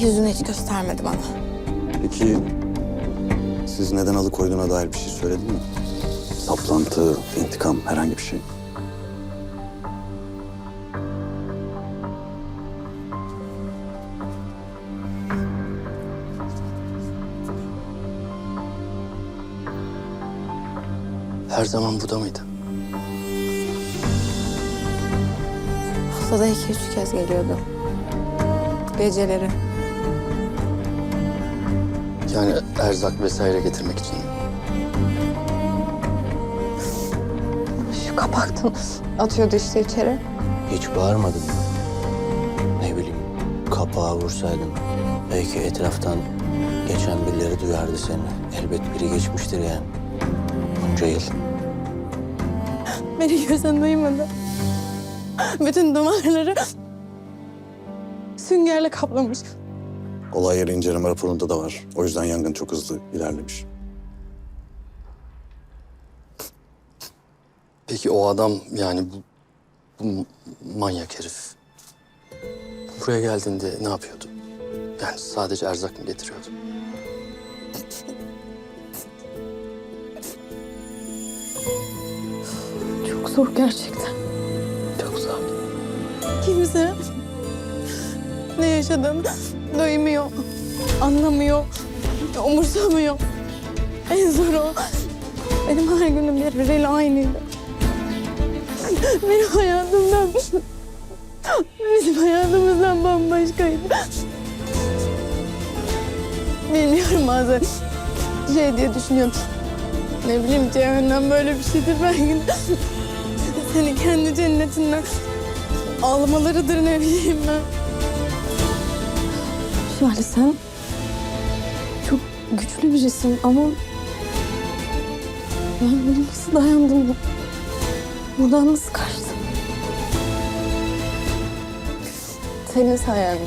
Yüzünü hiç göstermedi bana. Peki siz neden alıkoyduğuna dair bir şey söyledin mi? Saplantı, intikam, herhangi bir şey. Her zaman burada mıydı? Haftada iki üç kez geliyordu. Geceleri. Yani erzak vesaire getirmek için. Şu kapaktan atıyordu işte içeri. Hiç bağırmadın mı? Ne bileyim, kapağı vursaydın. Belki etraftan geçen birileri duyardı seni. Elbet biri geçmiştir yani. Bunca yıl. Beni görsen duymadı. Bütün duvarları süngerle kaplamış. Olay yeri inceleme raporunda da var. O yüzden yangın çok hızlı ilerlemiş. Peki o adam yani bu, bu manyak herif buraya geldiğinde ne yapıyordu? Yani sadece erzak mı getiriyordu? Çok zor gerçekten. Çok zor. Kimse ne yaşadığını duymuyor, anlamıyor, umursamıyor. En zor o. Benim her günüm birbiriyle aynıydı. Benim hayatımdan, bizim hayatımızdan bambaşkaydı. Bilmiyorum bazen şey diye düşünüyorum. Ne bileyim cehennem böyle bir şeydir belki. Seni kendi cennetinden ağlamalarıdır ne bileyim ben. Şahane sen çok güçlü birisin ama ben bunu nasıl dayandım? bu- Buradan nasıl kaçtım? Senin sayende.